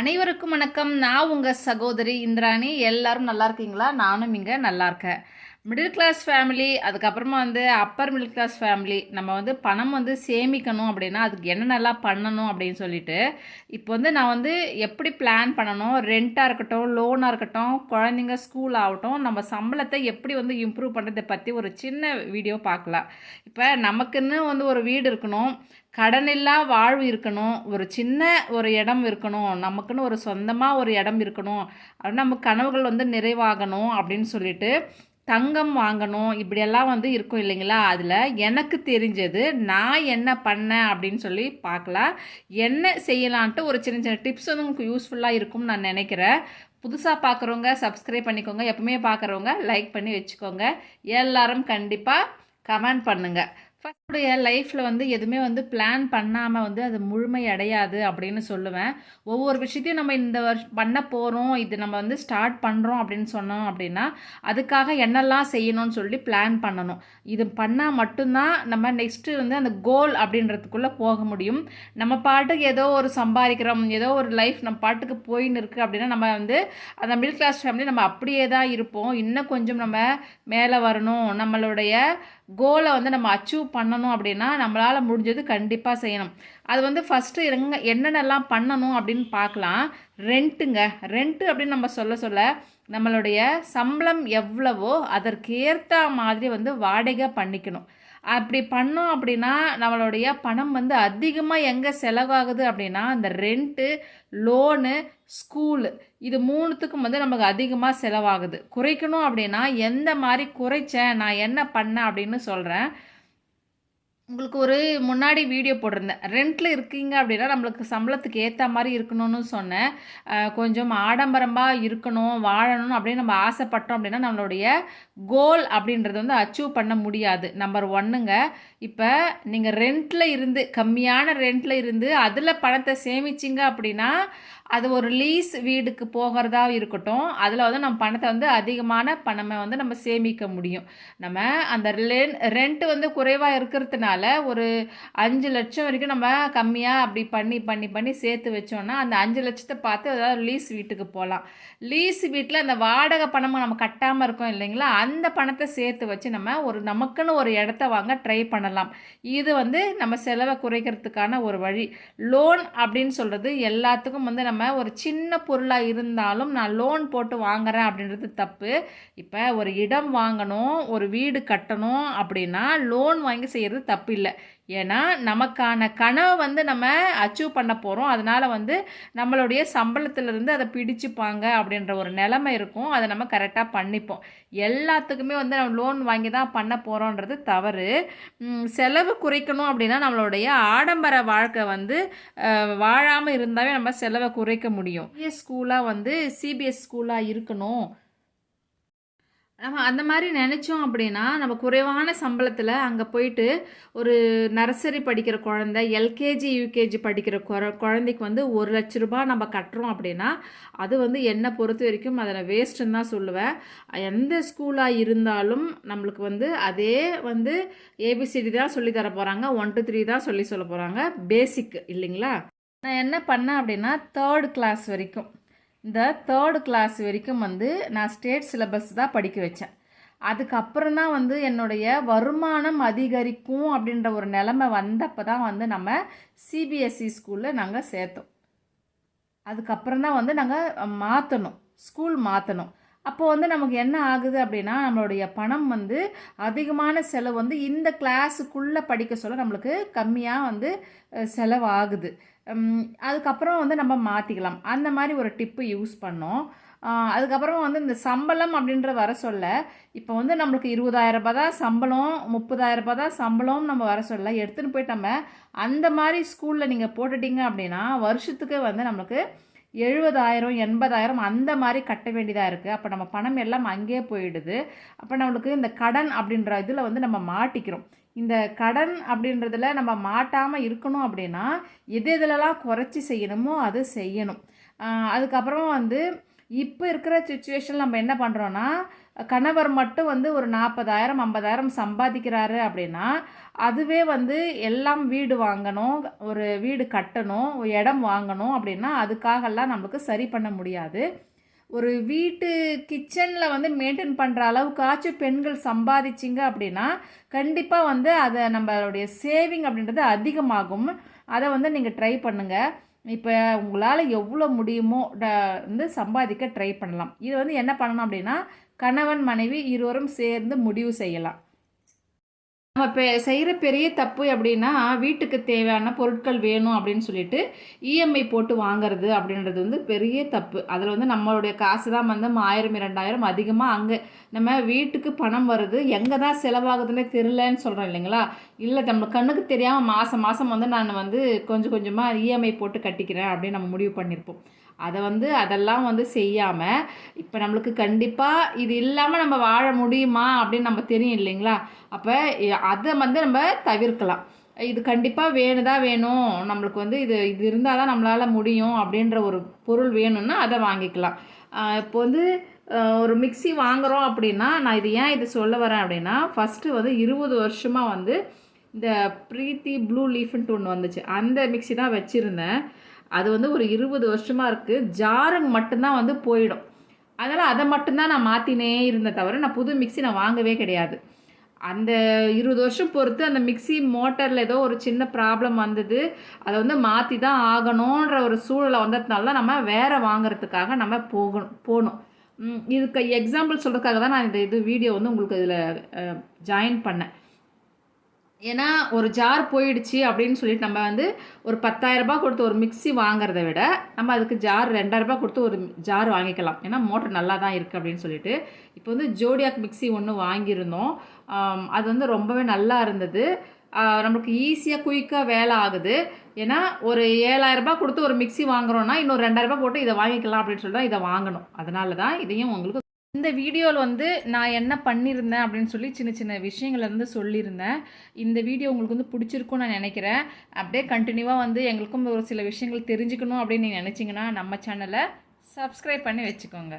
அனைவருக்கும் வணக்கம். நான் உங்கள் சகோதரி இந்திராணி. எல்லாரும் நல்லா இருக்கீங்களா? நானும் இங்கே நல்லா இருக்கேன். மிடில் கிளாஸ் ஃபேமிலி அதுக்கப்புறமா வந்து அப்பர் மிடில் கிளாஸ் ஃபேமிலி நம்ம வந்து பணம் வந்து சேமிக்கணும் அப்படின்னா அதுக்கு என்னென்னலாம் பண்ணணும் அப்படின்னு சொல்லிட்டு இப்போ வந்து நான் வந்து எப்படி பிளான் பண்ணணும்? ரெண்ட்டாக இருக்கட்டும் லோனாக இருக்கட்டும் குழந்தைங்க ஸ்கூல் ஆகட்டும் நம்ம சம்பளத்தை எப்படி வந்து இம்ப்ரூவ் பண்ணுறதை பற்றி ஒரு சின்ன வீடியோ பார்க்கலாம். இப்போ நமக்குன்னு வந்து ஒரு வீடு இருக்கணும். கடனில்லா வாழ்வு இருக்கணும் ஒரு சின்ன ஒரு இடம் இருக்கணும் நமக்குன்னு ஒரு சொந்தமாக ஒரு இடம் இருக்கணும் அப்படின்னு நம்ம கனவுகள் வந்து நிறைவாகணும் அப்படின்னு சொல்லிட்டு தங்கம் வாங்கணும் இப்படியெல்லாம் வந்து இருக்கும் இல்லைங்களா? அதில் எனக்கு தெரிஞ்சது நான் என்ன பண்ணேன் அப்படின்னு சொல்லி பார்க்கலாம். என்ன செய்யலான்ட்டு ஒரு சின்ன சின்ன டிப்ஸ் வந்து உங்களுக்கு யூஸ்ஃபுல்லாக இருக்கும்னு நான் நினைக்கிறேன். புதுசாக பார்க்குறவங்க சப்ஸ்கிரைப் பண்ணிக்கோங்க. எப்பவுமே பார்க்குறவங்க லைக் பண்ணி வச்சுக்கோங்க. எல்லாரும் கண்டிப்பாக கமெண்ட் பண்ணுங்கள் உடைய லைஃப்பில் வந்து எதுவுமே வந்து பிளான் பண்ணாமல் வந்து அது முழுமை அடையாது அப்படின்னு சொல்லுவேன். ஒவ்வொரு விஷயத்தையும் நம்ம இந்த வருஷம் பண்ண போகிறோம் இது நம்ம வந்து ஸ்டார்ட் பண்ணுறோம் அப்படின்னு சொன்னோம் அப்படின்னா அதுக்காக என்னெல்லாம் செய்யணும்னு சொல்லி பிளான் பண்ணணும். இது பண்ணால் மட்டும்தான் நம்ம நெக்ஸ்ட்டு வந்து அந்த கோல் அப்படின்றதுக்குள்ளே போக முடியும். நம்ம பாட்டுக்கு ஏதோ ஒரு சம்பாதிக்கிறோம். ஏதோ ஒரு லைஃப் நம்ம பாட்டுக்கு போயின்னு இருக்குது அப்படின்னா நம்ம வந்து அந்த மிடில் கிளாஸ் ஃபேமிலி நம்ம அப்படியே தான் இருப்போம். இன்னும் கொஞ்சம் நம்ம மேலே வரணும். நம்மளுடைய கோலை வந்து நம்ம அச்சீவ் பண்ணணும் பண்ணணும் அப்படின்னா நம்மளால் முடிஞ்சது கண்டிப்பாக செய்யணும். அது வந்து ஃபஸ்ட்டு எங்க என்னென்னலாம் பண்ணணும் அப்படின்னு பார்க்கலாம். ரெண்ட்டுங்க. ரெண்ட்டு அப்படின்னு நம்ம சொல்ல சொல்ல நம்மளுடைய சம்பளம் எவ்வளவோ அதற்கேற்ற மாதிரி வந்து வாடகை பண்ணிக்கணும். அப்படி பண்ணோம் அப்படின்னா நம்மளுடைய பணம் வந்து அதிகமாக எங்கே செலவாகுது அப்படின்னா அந்த ரெண்ட்டு லோனு ஸ்கூலு. இது மூணுத்துக்கும் வந்து நமக்கு அதிகமாக செலவாகுது. குறைக்கணும் அப்படின்னா எந்த மாதிரி குறைச்சேன் நான் என்ன பண்ணேன் அப்படின்னு சொல்கிறேன் உங்களுக்கு ஒரு முன்னாடி வீடியோ போட்டிருந்தேன். ரெண்டில் இருக்கீங்க அப்படின்னா நம்மளுக்கு சம்பளத்துக்கு ஏற்ற மாதிரி இருக்கணும்னு சொன்னேன். கொஞ்சம் ஆடம்பரமாக இருக்கணும் வாழணும் அப்படின்னு நம்ம ஆசைப்பட்டோம் அப்படின்னா நம்மளுடைய கோல் அப்படின்றது வந்து அச்சீவ் பண்ண முடியாது. நம்பர் ஒன்றுங்க இப்போ நீங்கள் ரெண்டில் இருந்து கம்மியான ரெண்டில் இருந்து அதில் பணத்தை சேமிச்சிங்க அப்படின்னா அது ஒரு லீஸ் வீடுக்கு போகிறதா இருக்கட்டும். அதில் வந்து நம்ம பணத்தை வந்து அதிகமான பணமை வந்து நம்ம சேமிக்க முடியும். நம்ம அந்த ரெண்ட் வந்து குறைவாக இருக்கிறதுனால ஒரு அஞ்சு லட்சம் வரைக்கும் நம்ம கம்மியாக அப்படி பண்ணி பண்ணி பண்ணி சேர்த்து வச்சோன்னா அந்த அஞ்சு லட்சத்தை பார்த்து அதாவது லீஸ் வீட்டுக்கு போகலாம் லீஸ் வீட்டில் அந்த வாடகை பணமும் நம்ம கட்டாமல் இருக்கோம் இல்லைங்களா? அந்த பணத்தை சேர்த்து வச்சு நம்ம ஒரு நமக்குன்னு ஒரு இடத்த வாங்க ட்ரை பண்ணலாம். இது வந்து நம்ம செலவை குறைக்கிறதுக்கான ஒரு வழி. லோன் அப்படின்னு சொல்கிறது எல்லாத்துக்கும் வந்து நம்ம நம்ம ஒரு சின்ன பொருளாக இருந்தாலும் நான் லோன் போட்டு வாங்குறேன் அப்படின்றது தப்பு. இப்போ ஒரு இடம் வாங்கணும் ஒரு வீடு கட்டணும் அப்படின்னா லோன் வாங்கி செய்கிறது தப்பு இல்லை ஏன்னா நமக்கான கனவை வந்து நம்ம அச்சீவ் பண்ண போகிறோம் அதனால் வந்து நம்மளுடைய சம்பளத்திலேருந்து அதை பிடிச்சிப்பாங்க அப்படின்ற ஒரு நிலமை இருக்கும். அதை நம்ம கரெக்டாக பண்ணிப்போம். எல்லாத்துக்குமே வந்து நம்ம லோன் வாங்கி தான் பண்ண போகிறோன்றது தவறு. செலவு குறைக்கணும் அப்படின்னா நம்மளுடைய ஆடம்பர வாழ்க்கை வந்து வாழாமல் இருந்தாவே நம்ம செலவை குறைக்க முடியும். ஸ்கூலாக வந்து சிபிஎஸ் ஸ்கூலாக இருக்கணும். நம்ம அந்த மாதிரி நினச்சோம் அப்படின்னா நம்ம குறைவான சம்பளத்தில் அங்கே போயிட்டு ஒரு நர்சரி படிக்கிற குழந்த எல்கேஜி யூகேஜி படிக்கிற குற குழந்தைக்கு வந்து ஒரு லட்ச ரூபா நம்ம கட்டுறோம் அப்படின்னா அது வந்து என்னை பொறுத்த வரைக்கும் அதை நான் வேஸ்ட்டுன்னு தான் சொல்லுவேன். எந்த ஸ்கூலாக இருந்தாலும் நம்மளுக்கு வந்து அதே வந்து ஏபிசிடி தான் சொல்லி தர போகிறாங்க ஒன் டூ த்ரீ தான் சொல்லி சொல்ல போகிறாங்க பேசிக் இல்லைங்களா? நான் என்ன பண்ணேன் அப்படின்னா தேர்ட் கிளாஸ் வரைக்கும் இந்த தேர்டு கிளாஸ் வரைக்கும் வந்து நான் ஸ்டேட் சிலபஸ் தான் படிக்க வச்சேன். அதுக்கப்புறம் தான் வந்து என்னுடைய வருமானம் அதிகரிக்கும் அப்படின்ற ஒரு நிலமை வந்தப்போ தான் வந்து நம்ம சிபிஎஸ்சி ஸ்கூலில் நாங்கள் சேர்த்தோம். அதுக்கப்புறம் தான் வந்து நாங்கள் மாற்றணும் ஸ்கூல் மாற்றணும் அப்போது வந்து நமக்கு என்ன ஆகுது அப்படின்னா நம்மளுடைய பணம் வந்து அதிகமான செலவு வந்து இந்த கிளாஸுக்குள்ளே படிக்க சொல்ல நம்மளுக்கு கம்மியாக வந்து செலவாகுது. அதுக்கப்புறம் வந்து நம்ம மாற்றிக்கலாம் அந்த மாதிரி ஒரு டிப்பு யூஸ் பண்ணோம். அதுக்கப்புறம் வந்து இந்த சம்பளம் அப்படின்ற வர சொல்ல இப்போ வந்து நம்மளுக்கு இருபதாயிரரூபா தான் சம்பளம் முப்பதாயிரரூபா தான் சம்பளம் நம்ம வர சொல்ல எடுத்துகிட்டு போயிட்டு நம்ம அந்த மாதிரி ஸ்கூலில் நீங்கள் போட்டுட்டிங்க அப்படின்னா வருஷத்துக்கு வந்து நம்மளுக்கு எழுபதாயிரம் எண்பதாயிரம் அந்த மாதிரி கட்ட வேண்டியதாக இருக்குது அப்போ நம்ம பணம் எல்லாம் அங்கேயே போயிடுது. அப்போ நம்மளுக்கு இந்த கடன் அப்படின்ற இதில் வந்து நம்ம மாட்டிக்கிறோம். இந்த கடன் அப்படின்றதுல நம்ம மாட்டாமல் இருக்கணும் அப்படின்னா எது எதுலலாம் குறைச்சி செய்யணுமோ அது செய்யணும். அதுக்கப்புறம் வந்து இப்போ இருக்கிற சுச்சுவேஷனில் நம்ம என்ன பண்ணுறோன்னா கணவர் மட்டும் வந்து ஒரு நாற்பதாயிரம் ஐம்பதாயிரம் சம்பாதிக்கிறாரு அப்படின்னா அதுவே வந்து எல்லாம் வீடு வாங்கணும் ஒரு வீடு கட்டணும் இடம் வாங்கணும் அப்படின்னா அதுக்காகலாம் நம்மளுக்கு சரி பண்ண முடியாது. ஒரு வீட்டு கிச்சனில் வந்து மெயின்டைன் பண்ணுற அளவுக்காச்சும் பெண்கள் சம்பாதிச்சிங்க அப்படின்னா கண்டிப்பாக வந்து அதை நம்மளுடைய சேவிங் அப்படின்றது அதிகமாகும். அதை வந்து நீங்கள் ட்ரை பண்ணுங்கள் இப்போ உங்களால் எவ்வளோ முடியுமோ ட வந்து சம்பாதிக்க ட்ரை பண்ணலாம். இது வந்து என்ன பண்ணணும் அப்படின்னா கணவன் மனைவி இருவரும் சேர்ந்து முடிவு செய்யலாம். நம்ம இப்போ செய்கிற பெரிய தப்பு அப்படின்னா வீட்டுக்கு தேவையான பொருட்கள் வேணும் அப்படின்னு சொல்லிட்டு இஎம்ஐ போட்டு வாங்குறது அப்படின்றது வந்து பெரிய தப்பு. அதில் வந்து நம்மளுடைய காசு தான் வந்து ஆயிரம் இரண்டாயிரம் அதிகமாக அங்கே நம்ம வீட்டுக்கு பணம் வருது. எங்கே தான் செலவாகுதுன்னே தெரிலன்னு சொல்கிறோம் இல்லைங்களா? இல்லை நம்ம கண்ணுக்கு தெரியாமல் மாதம் மாதம் வந்து நான் வந்து கொஞ்சம் கொஞ்சமாக இஎம்ஐ போட்டு கட்டிக்கிறேன் அப்படின்னு நம்ம முடிவு பண்ணியிருப்போம் அதை வந்து அதெல்லாம் வந்து செய்யாமல் இப்போ நம்மளுக்கு கண்டிப்பாக இது இல்லாமல் நம்ம வாழ முடியுமா அப்படின்னு நம்ம தெரியும் இல்லைங்களா? அப்போ அதை வந்து நம்ம தவிர்க்கலாம். இது கண்டிப்பாக வேணுதா வேணும்? நம்மளுக்கு வந்து இது இது இருந்தால் தான் நம்மளால் முடியும் அப்படின்ற ஒரு பொருள் வேணும்னா அதை வாங்கிக்கலாம். இப்போ வந்து ஒரு மிக்சி வாங்குகிறோம் அப்படின்னா நான் இது ஏன் இது சொல்ல வரேன் அப்படின்னா ஃபஸ்ட்டு வந்து இருபது வருஷமாக வந்து இந்த ப்ரீத்தி ப்ளூ லீஃப்ன்ட்டு ஒன்று வந்துச்சு. அந்த மிக்சி தான் வச்சுருந்தேன். அது வந்து ஒரு இருபது வருஷமாக இருக்குது ஜாருங்க மட்டும்தான் வந்து போயிடும். அதனால் அதை மட்டும்தான் நான் மாற்றினே இருந்தேன் தவிர நான் புது மிக்சி நான் வாங்கவே கிடையாது. அந்த இருபது வருஷம் பொறுத்து அந்த மிக்சி மோட்டரில் ஏதோ ஒரு சின்ன ப்ராப்ளம் வந்தது. அதை வந்து மாற்றி தான் ஆகணுன்ற ஒரு சூழலை வந்ததுனால தான் நம்ம வேறு வாங்குறதுக்காக நம்ம போகணும் போகணும் இதுக்கு எக்ஸாம்பிள் சொல்கிறதுக்காக தான் நான் இந்த இது வீடியோ வந்து உங்களுக்கு இதில் ஜாயின் பண்ணேன். ஏன்னா ஒரு ஜார் போயிடுச்சு அப்படின்னு சொல்லிட்டு நம்ம வந்து ஒரு பத்தாயிரரூபா கொடுத்து ஒரு மிக்சி வாங்குறத விட நம்ம அதுக்கு ஜார் ரெண்டாயிரரூபா கொடுத்து ஒரு ஜார் வாங்கிக்கலாம். ஏன்னா மோட்டர் நல்லா தான் இருக்குது அப்படின்னு சொல்லிட்டு. இப்போ வந்து ஜோடியாக் மிக்சி ஒன்று வாங்கியிருந்தோம். அது வந்து ரொம்பவே நல்லா இருந்தது. நம்மளுக்கு ஈஸியாக குயிக்காக வேலை ஆகுது. ஏன்னா ஒரு ஏழாயிரரூபா கொடுத்து ஒரு மிக்சி வாங்குறோன்னா இன்னொரு ரெண்டாயிரரூபா போட்டு இதை வாங்கிக்கலாம் அப்படின்னு சொல்லி தான் இதை வாங்கணும். அதனால தான் இதையும் உங்களுக்கு இந்த வீடியோவில் வந்து நான் என்ன பண்ணியிருந்தேன் அப்படின்னு சொல்லி சின்ன சின்ன விஷயங்கள் வந்து சொல்லியிருந்தேன் இந்த வீடியோ உங்களுக்கு வந்து பிடிச்சிருக்கும்னு நான் நினைக்கிறேன். அப்படியே கண்டினியூவாக வந்து எங்களுக்கும் ஒரு சில விஷயங்கள் தெரிஞ்சுக்கணும் அப்படின்னு நீங்கள் நினச்சிங்கன்னா நம்ம சேனலை சப்ஸ்கிரைப் பண்ணி வச்சுக்கோங்க.